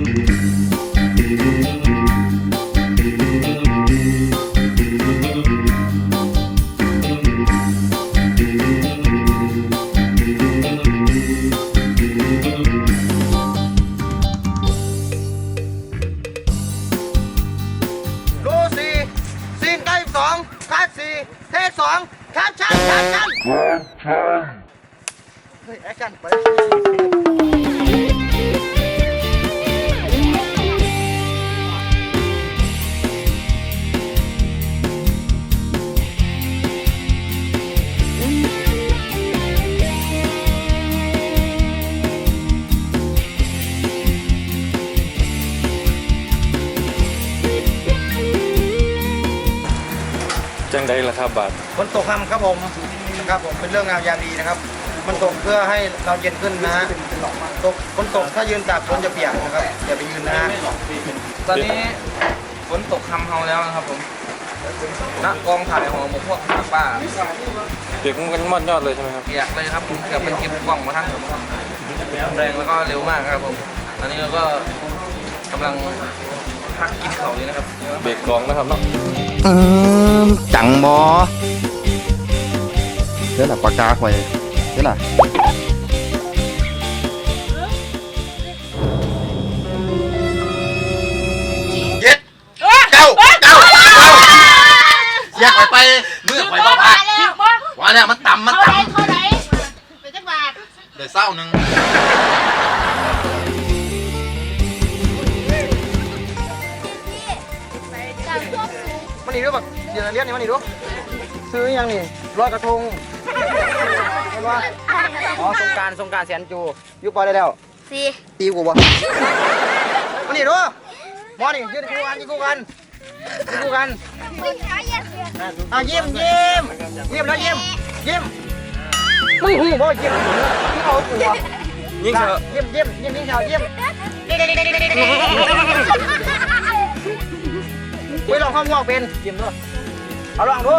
ดูสี่ซีนใกล้สองคัดสี่เทคสองคัดชั่นคัดชั่นเฮ้ยแอคชั่นไป จังได้ราคาบาทฝนตกค่ำครับผมนะครับผมเป็นเรื่องงามยามดีนะครับ มันตกเพื่อให้เราเย็นขึ้นนะฮะตกฝนตกถ้ายืนตากฝนจะเปียกนะครับอย่าไปยืนนะฮะตอนนี้ฝนตกคำเฮาแล้วนะครับผมณกองถ่ายของหมกพวกหาป้าเปียกกันมอดยอดเลยใช่ไหมครับเปียกเลยครับผมเกือบเป็นเก็บกล่องมาทั้งแรงแล้วก็เร็วมากครับผมตอนนี้เราก็กำลังพักกินเขาอยู่นะครับ เบรกกองนะครับเนาะ อืมจังบอเดี๋ยวหลับปากกาคอยเดี๋ยวหลับเย็ดเก้าเก้าเก้าเสียข่อยไปเมื่อข่อยบ้าพาว่าเนี่ยมันต่ำมันเท่าไหต่รเท่าไหรเป็นจังหวัดำเดี๋ยวเศร้าหนึ่ง มันนี่รู้แบบเดี๋ยวเรียนนี่มันนี่รู้ซื้อยังนี่ลอยกระทงเห็นว่าอ๋อสงกรารสงกรารแสนจูอยุบปล่อยได้แล้วสี่ตีกูบ่มันนี่รู้มอนี่ยืนคู่กันยืนคู่กันยืนคู่กันอะยิ้มยิ้มยิ้มแล้วยิ้มยิ้มมึงหูบ่ยิ้มที่เขากูอะยิ่งเถอะยิ้มยิ้มยิ้มยิ้มเฉายิ้มไม่ลอง ข้ามงอกเป็นจิ้มด้วยเอาลองดู